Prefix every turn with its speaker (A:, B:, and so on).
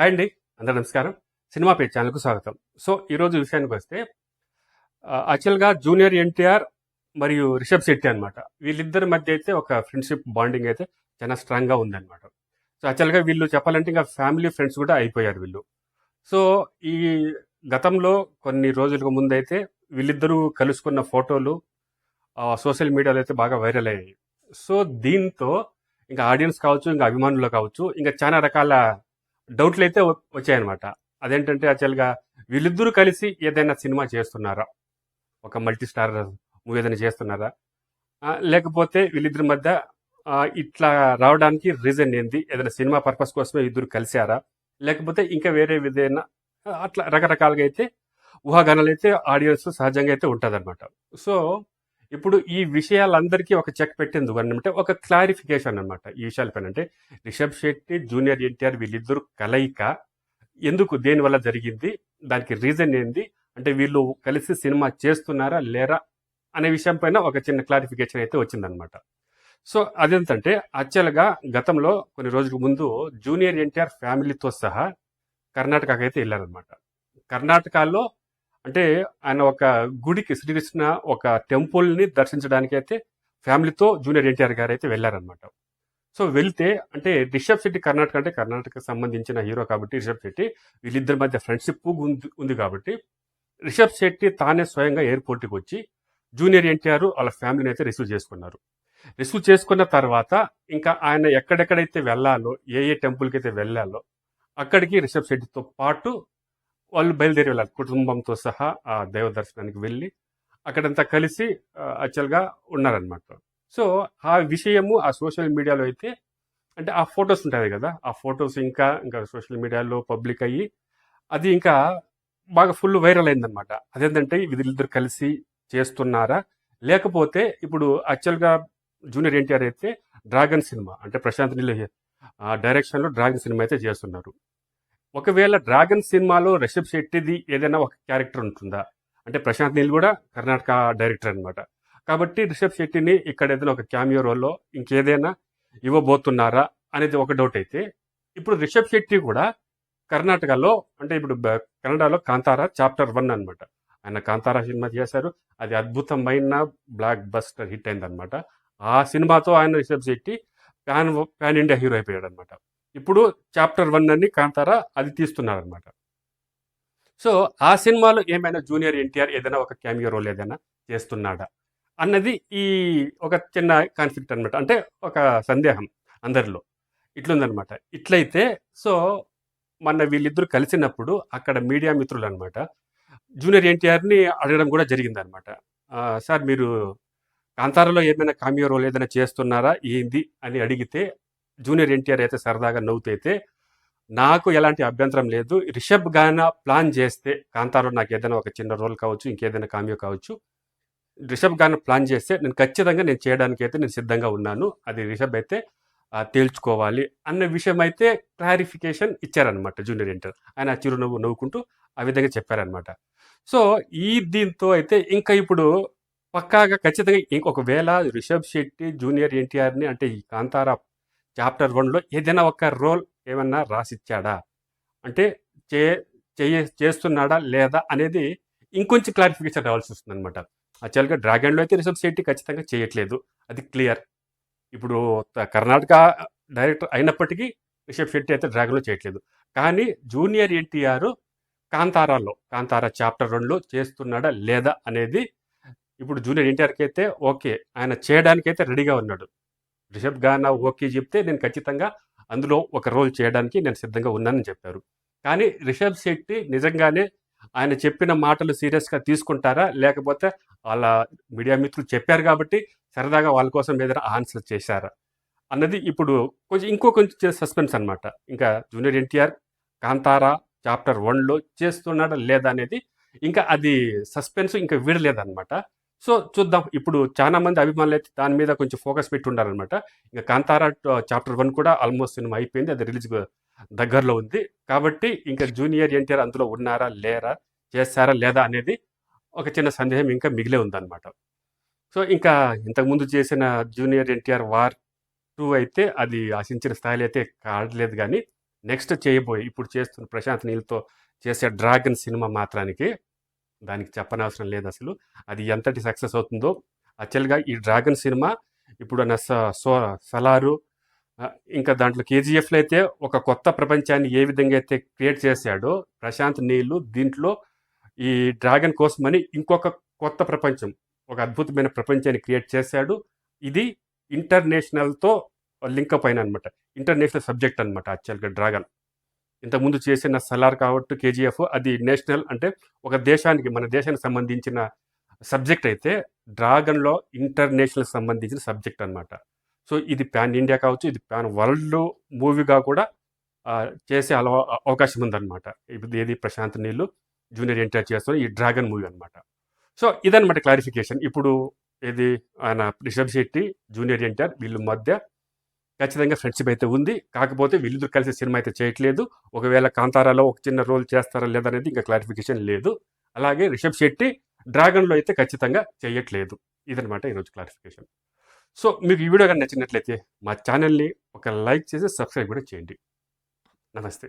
A: Hi అండి. అందరూ నమస్కారం. సినిమా పేజ్ ఛానల్కు స్వాగతం. సో ఈరోజు విషయానికి వస్తే యాక్చువల్గా జూనియర్ ఎన్టీఆర్ మరియు రిషబ్ శెట్టి అనమాట వీళ్ళిద్దరి మధ్య అయితే ఒక ఫ్రెండ్షిప్ బాండింగ్ అయితే చాలా స్ట్రాంగ్గా ఉందన్నమాట. సో యాక్చువల్గా వీళ్ళు చెప్పాలంటే ఇంకా ఫ్యామిలీ ఫ్రెండ్స్ కూడా అయిపోయారు వీళ్ళు. సో ఈ గతంలో కొన్ని రోజులకు ముందైతే వీళ్ళిద్దరూ కలుసుకున్న ఫోటోలు సోషల్ మీడియాలో అయితే బాగా వైరల్ అయ్యాయి. సో దీంతో ఇంకా ఆడియన్స్ కావచ్చు ఇంకా అభిమానులు కావచ్చు ఇంకా చాలా రకాల డౌట్లు అయితే వచ్చాయన్నమాట. అదేంటంటే యాక్చువల్గా వీళ్ళిద్దరూ కలిసి ఏదైనా సినిమా చేస్తున్నారా? ఒక మల్టీ స్టార్ మూవీ ఏదైనా చేస్తున్నారా? లేకపోతే వీళ్ళిద్దరి మధ్య ఇట్లా రావడానికి రీజన్ ఏంది? ఏదైనా సినిమా పర్పస్ కోసమే ఇద్దరు కలిశారా లేకపోతే ఇంకా వేరే విధంగా అట్లా రకరకాలుగా అయితే ఊహాగానాలు అయితే ఆడియన్స్ సహజంగా అయితే ఉంటుందన్నమాట. సో ఇప్పుడు ఈ విషయాలందరికీ ఒక చెక్ పెట్టింది అంటే ఒక క్లారిఫికేషన్ అనమాట ఈ విషయాలపైన అంటే రిషబ్ శెట్టి జూనియర్ ఎన్టీఆర్ వీళ్ళిద్దరు కలయిక. ఎందుకు? దేనివల్ల జరిగింది? దానికి రీజన్ ఏంది? అంటే వీళ్ళు కలిసి సినిమా చేస్తున్నారా లేరా అనే విషయం పైన ఒక చిన్న క్లారిఫికేషన్ అయితే వచ్చిందనమాట సో అదేంటంటే యాక్చువల్గా గతంలో కొన్ని రోజుల ముందు జూనియర్ ఎన్టీఆర్ ఫ్యామిలీతో సహా కర్ణాటకకి అయితే వెళ్ళారనమాట కర్ణాటకలో అంటే ఆయన ఒక గుడికి శ్రీకృష్ణ ఒక టెంపుల్ని దర్శించడానికి అయితే ఫ్యామిలీతో జూనియర్ ఎన్టీఆర్ గారు అయితే వెళ్ళారనమాట సో వెళ్తే అంటే రిషబ్ శెట్టి కర్ణాటక అంటే కర్ణాటకకు సంబంధించిన హీరో కాబట్టి రిషబ్ శెట్టి వీళ్ళిద్దరి మధ్య ఫ్రెండ్షిప్ ఉంది ఉంది కాబట్టి రిషబ్ శెట్టి తానే స్వయంగా ఎయిర్పోర్ట్కి వచ్చి జూనియర్ ఎన్టీఆర్ వాళ్ళ ఫ్యామిలీని అయితే రిసీవ్ చేసుకున్నారు. రిసీవ్ చేసుకున్న తర్వాత ఇంకా ఆయన ఎక్కడెక్కడైతే వెళ్ళాలో ఏ ఏ టెంపుల్కి అయితే వెళ్ళాలో అక్కడికి రిషబ్ శెట్టితో పాటు వాళ్ళు బయలుదేరి వెళ్ళాలి కుటుంబంతో సహా ఆ దైవ దర్శనానికి వెళ్ళి అక్కడంతా కలిసి యాక్చువల్గా ఉన్నారనమాట సో ఆ విషయము ఆ సోషల్ మీడియాలో అయితే అంటే ఆ ఫొటోస్ ఉంటాయి కదా ఆ ఫొటోస్ ఇంకా ఇంకా సోషల్ మీడియాలో పబ్లిక్ అయ్యి అది ఇంకా బాగా ఫుల్ వైరల్ అయిందనమాట అదేంటంటే వీళ్ళిద్దరు కలిసి చేస్తున్నారా? లేకపోతే ఇప్పుడు యాక్చువల్గా జూనియర్ ఎన్టీఆర్ అయితే డ్రాగన్ సినిమా అంటే ప్రశాంత్ నీళ్ళ డైరెక్షన్లో డ్రాగన్ సినిమా అయితే చేస్తున్నారు. ఒకవేళ డ్రాగన్ సినిమాలో రిషబ్ శెట్టిది ఏదైనా ఒక క్యారెక్టర్ ఉంటుందా? అంటే ప్రశాంత్ నీల్ కూడా కర్ణాటక డైరెక్టర్ అనమాట కాబట్టి రిషబ్ శెట్టిని ఇక్కడ ఏదైనా ఒక క్యామియో రోల్లో ఇంకేదైనా ఇవ్వబోతున్నారా అనేది ఒక డౌట్ అయితే ఇప్పుడు రిషబ్ శెట్టి కూడా కర్ణాటకలో అంటే ఇప్పుడు కన్నడలో కాంతారా చాప్టర్ వన్ అనమాట ఆయన కాంతారా సినిమా చేశారు. అది అద్భుతమైన బ్లాక్ బస్టర్ హిట్ అయిందనమాట ఆ సినిమాతో ఆయన Rishab Shetty pan pan India hero అయిపోయాడు అనమాట ఇప్పుడు చాప్టర్ వన్ అని కాంతారా అది తీస్తున్నారనమాట సో ఆ సినిమాలో ఏమైనా జూనియర్ ఎన్టీఆర్ ఏదైనా ఒక క్యామియో రోల్ ఏదైనా చేస్తున్నాడా అన్నది ఈ ఒక చిన్న కాన్ఫ్లిక్ట్ అనమాట అంటే ఒక సందేహం అందరిలో. ఇట్లుందనమాట ఇట్లయితే సో మన వీళ్ళిద్దరు కలిసినప్పుడు అక్కడ మీడియా మిత్రులు అనమాట జూనియర్ ఎన్టీఆర్ని అడగడం కూడా జరిగిందనమాట సార్ మీరు కాంతారాలో ఏమైనా కామియో రోల్ ఏదైనా చేస్తున్నారా? ఏంది? అని అడిగితే జూనియర్ ఎన్టీఆర్ అయితే సరదాగా నవ్వుతైతే నాకు ఎలాంటి అభ్యంతరం లేదు. రిషబ్ గాన ప్లాన్ చేస్తే కాంతారావు నాకు ఏదైనా ఒక చిన్న రోల్ కావచ్చు ఇంకేదైనా కామ్యో కావచ్చు. రిషబ్ గాన ప్లాన్ చేస్తే నేను ఖచ్చితంగా నేను చేయడానికి అయితే నేను సిద్ధంగా ఉన్నాను. అది రిషబ్ అయితే తేల్చుకోవాలి అన్న విషయం అయితే క్లారిఫికేషన్ ఇచ్చారనమాట జూనియర్ ఎన్టీఆర్. ఆయన చిరునవ్వు నవ్వుకుంటూ ఆ విధంగా చెప్పారనమాట సో ఈ దీంతో అయితే ఇంకా ఇప్పుడు పక్కాగా ఖచ్చితంగా ఇంకొకవేళ రిషబ్ శెట్టి జూనియర్ ఎన్టీఆర్ని అంటే ఈ కాంతారా చాప్టర్ వన్లో ఏదైనా ఒక రోల్ ఏమన్నా రాసిచ్చాడా? అంటే చే చేయ చేస్తున్నాడా లేదా అనేది ఇంకొంచెం క్లారిఫికేషన్ రావాల్సి వస్తుంది అనమాట యాక్చువల్గా డ్రాగన్లో అయితే రిషబ్ శెట్టి ఖచ్చితంగా చేయట్లేదు. అది క్లియర్ ఇప్పుడు త- కర్ణాటక డైరెక్టర్ అయినప్పటికీ రిషబ్ శెట్టి అయితే డ్రాగన్లో చేయట్లేదు. కానీ జూనియర్ ఎన్టీఆర్ కాంతారాలో కాంతారా చాప్టర్ రెండులో చేస్తున్నాడా లేదా అనేది ఇప్పుడు జూనియర్ ఎన్టీఆర్కి అయితే ఓకే ఆయన చేయడానికైతే రెడీగా ఉన్నాడు. రిషబ్ గానా ఓకే చెప్తే నేను ఖచ్చితంగా అందులో ఒక రోల్ చేయడానికి నేను సిద్ధంగా ఉన్నానని చెప్పారు. కానీ రిషబ్ శెట్టి నిజంగానే ఆయన చెప్పిన మాటలు సీరియస్గా తీసుకుంటారా? లేకపోతే వాళ్ళ మీడియా మిత్రులు చెప్పారు కాబట్టి సరదాగా వాళ్ళ కోసం ఏదైనా ఆన్సర్ చేశారా? అన్నది ఇప్పుడు కొంచెం ఇంకో కొంచెం సస్పెన్స్ అనమాట ఇంకా జూనియర్ ఎన్టీఆర్ కాంతారా చాప్టర్ వన్లో చేస్తున్నాడా లేదా అనేది ఇంకా అది సస్పెన్స్ ఇంకా వీడలేదన్నమాట. సో చూద్దాం. ఇప్పుడు చాలా మంది అభిమానులు అయితే దాని మీద కొంచెం ఫోకస్ పెట్టి ఉండాలన్నమాట ఇంకా కాంతారా చాప్టర్ వన్ కూడా ఆల్మోస్ట్ సినిమా అయిపోయింది. అది రిలీజ్ దగ్గరలో ఉంది. కాబట్టి ఇంకా జూనియర్ ఎన్టీఆర్ అందులో ఉన్నారా లేరా చేస్తారా లేదా అనేది ఒక చిన్న సందేహం ఇంకా మిగిలే ఉందన్నమాట. సో ఇంకా ఇంతకుముందు చేసిన జూనియర్ ఎన్టీఆర్ వార్ టూ అయితే అది ఆశించిన స్థాయిలో అయితే కాడలేదు కానీ నెక్స్ట్ చేయబోయే ఇప్పుడు చేస్తున్న ప్రశాంత్ నీళ్ళతో చేసే డ్రాగన్ సినిమా మాత్రానికి దానికి చెప్పనవసరం లేదు అసలు. అది ఎంతటి సక్సెస్ అవుతుందో. యాక్చువల్గా ఈ డ్రాగన్ సినిమా ఇప్పుడు నా స- సో సలారు ఇంకా దాంట్లో కేజీఎఫ్లో అయితే ఒక కొత్త ప్రపంచాన్ని ఏ విధంగా అయితే క్రియేట్ చేశాడో ప్రశాంత్ నీళ్ళు దీంట్లో ఈ డ్రాగన్ కోసమని ఇంకొక కొత్త ప్రపంచం ఒక అద్భుతమైన ప్రపంచాన్ని క్రియేట్ చేశాడు. ఇది ఇంటర్నేషనల్తో లింకప్ అయిన అనమాట ఇంటర్నేషనల్ సబ్జెక్ట్ అనమాట యాక్చువల్గా డ్రాగన్. ఇంతకుముందు చేసిన సలార్ కావట్టు కేజీఎఫ్ అది నేషనల్ అంటే ఒక దేశానికి మన దేశానికి సంబంధించిన సబ్జెక్ట్ అయితే డ్రాగన్లో ఇంటర్నేషనల్ సంబంధించిన సబ్జెక్ట్ అనమాట సో ఇది ప్యాన్ ఇండియా కావచ్చు ఇది ప్యాన్ వరల్డ్ మూవీగా కూడా చేసే అలవా అవకాశం ఉందన్నమాట. ఇది ఏది ప్రశాంత్ నీళ్ళు జూనియర్ ఎన్టీఆర్ చేస్తున్న ఈ డ్రాగన్ మూవీ అనమాట సో ఇదనమాట క్లారిఫికేషన్. ఇప్పుడు ఇది ఆయన రిషబ్ శెట్టి జూనియర్ ఎన్టీఆర్ వీళ్ళ మధ్య ఖచ్చితంగా ఫ్రెండ్షిప్ అయితే ఉంది. కాకపోతే వీళ్ళిద్దరు కలిసి సినిమా అయితే చేయట్లేదు. ఒకవేళ కాంతారాలో ఒక చిన్న రోల్ చేస్తారా లేదనేది ఇంకా క్లారిఫికేషన్ లేదు. అలాగే రిషబ్ శెట్టి డ్రాగన్లో అయితే ఖచ్చితంగా చేయట్లేదు. ఇదనమాట ఈరోజు క్లారిఫికేషన్ సో మీకు ఈ వీడియో కానీ నచ్చినట్లయితే మా ఛానల్ని ఒక లైక్ చేసి సబ్స్క్రైబ్ కూడా చేయండి. నమస్తే.